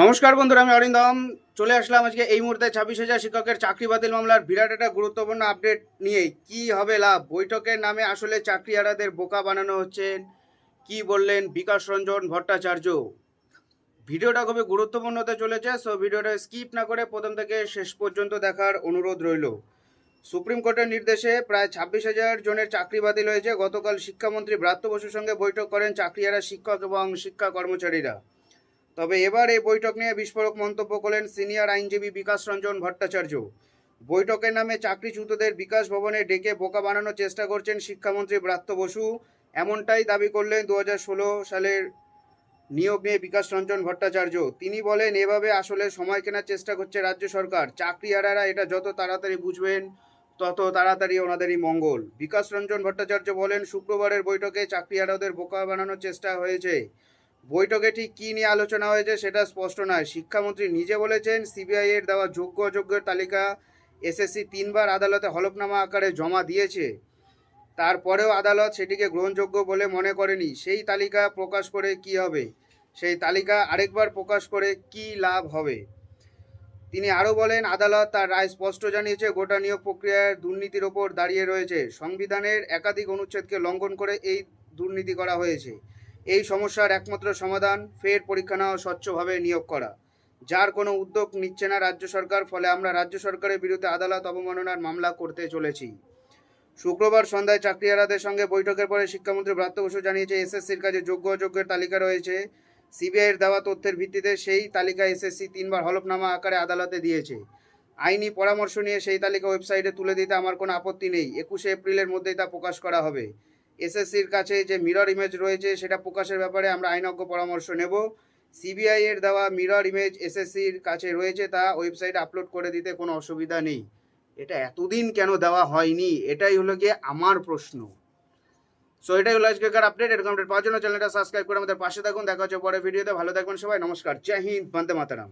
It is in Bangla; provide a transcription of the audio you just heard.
নমস্কার বন্ধুরা, আমি অরিন্দম। চলে আসলাম আজকে এই মুহূর্তে ছাব্বিশ হাজার শিক্ষকের চাকরি বাতিল মামলার বিরাট একটা গুরুত্বপূর্ণ আপডেট নিয়ে। কি হবে লাভ? বৈঠকের নামে আসলে চাকরিহারাদের বোকা বানানো হচ্ছে। কি বললেন বিকাশ রঞ্জন ভট্টাচার্য? ভিডিওটা খুবই গুরুত্বপূর্ণ হতে চলেছে সো ভিডিওটা স্কিপ না করে প্রথম থেকে শেষ পর্যন্ত দেখার অনুরোধ রইল। সুপ্রিম কোর্টের নির্দেশে প্রায় ছাব্বিশ হাজার জনের চাকরি বাতিল হয়েছে। গতকাল শিক্ষামন্ত্রী ব্রাত্য বসুর সঙ্গে বৈঠক করেন চাকরিয়ারা শিক্ষক এবং শিক্ষা কর্মচারীরা। তবে এবার এই বৈঠক নিয়ে বিস্ফোরক মন্তব্য করলেন সিনিয়র আইনজীবী বিকাশ রঞ্জন ভট্টাচার্য। বৈঠকের নামে চাকরিচ্যুতদের বিকাশ ভবনে ডেকে বোকা বানানোর চেষ্টা করছেন শিক্ষামন্ত্রী ব্রাত্য বসু। এমনটাই দাবি করলেন দু হাজার ষোলো সালের নিয়োগ নিয়ে বিকাশ রঞ্জন ভট্টাচার্য। তিনি বলেন, এভাবে আসলে সময় কেনার চেষ্টা করছে রাজ্য সরকার। চাকরিহারারা এটা যত তাড়াতাড়ি বুঝবেন, তত তাড়াতাড়ি ওনাদেরই মঙ্গল। বিকাশ রঞ্জন ভট্টাচার্য বলেন, শুক্রবারের বৈঠকে চাকরিহারাদের বোকা বানানোর চেষ্টা হয়েছে। বৈঠকে ঠিক কী নিয়ে আলোচনা হয়েছে সেটা স্পষ্ট নয়। শিক্ষামন্ত্রী নিজে বলেছেন, সিবিআই এর দেওয়া যোগ্য অযোগ্যের তালিকা এসএসসি তিনবার আদালতে হলফনামা আকারে জমা দিয়েছে। তারপরেও আদালত সেটিকে গ্রহণযোগ্য বলে মনে করেনি। সেই তালিকা প্রকাশ করে কি হবে? সেই তালিকা আরেকবার প্রকাশ করে কি লাভ হবে? তিনি আরও বলেন, আদালত তার রায় স্পষ্ট জানিয়েছে, গোটা নিয়োগ প্রক্রিয়ার দুর্নীতির ওপর দাঁড়িয়ে রয়েছে। সংবিধানের একাধিক অনুচ্ছেদকে লঙ্ঘন করে এই দুর্নীতি করা হয়েছে। এই সমস্যার একমাত্র সমাধান ফের পরীক্ষা নেওয়া স্বচ্ছভাবে নিয়োগ করা। যার কোনো উদ্যোগ নিচ্ছে না রাজ্য সরকার, ফলে আমরা রাজ্য সরকারের বিরুদ্ধে আদালত অবমাননার মামলা করতে চলেছি। শুক্রবার সন্ধ্যায় চাকরিহারাদের সঙ্গে বৈঠকের পরে শিক্ষামন্ত্রী ব্রাত্য বসু জানিয়েছে, এসএসসির কাছে যোগ্য অযোগ্যের তালিকা রয়েছে। সিবিআইয়ের দেওয়া তথ্যের ভিত্তিতে সেই তালিকা এসএসসি তিনবার হলফনামা আকারে আদালতে দিয়েছে। আইনি পরামর্শ নিয়ে সেই তালিকা ওয়েবসাইটে তুলে দিতে আমার কোনো আপত্তি নেই। একুশে এপ্রিলের মধ্যেই তা প্রকাশ করা হবে। এসএসসির কাছে যে মিরর ইমেজ রয়েছে, সেটা প্রকাশের ব্যাপারে আমরা আইনজ্ঞ পরামর্শ নেব। সিবিআই এর দেওয়া মিরর ইমেজ এসএসসির কাছে রয়েছে, তা ওয়েবসাইটে আপলোড করে দিতে কোনো অসুবিধা নেই। এটা এতদিন কেন দেওয়া হয়নি? এটাই হলো গিয়ে আমার প্রশ্ন। সো এটাই হলো আজকেকার আপডেট এরকম আপডেট পাওয়ার জন্য চ্যানেলটা সাবস্ক্রাইব করে আমাদের পাশে থাকুন। দেখা হচ্ছে পরে ভিডিওতে ভালো থাকবেন সবাই। নমস্কার। জয় হিন্দ। বন্দে মাতারাম।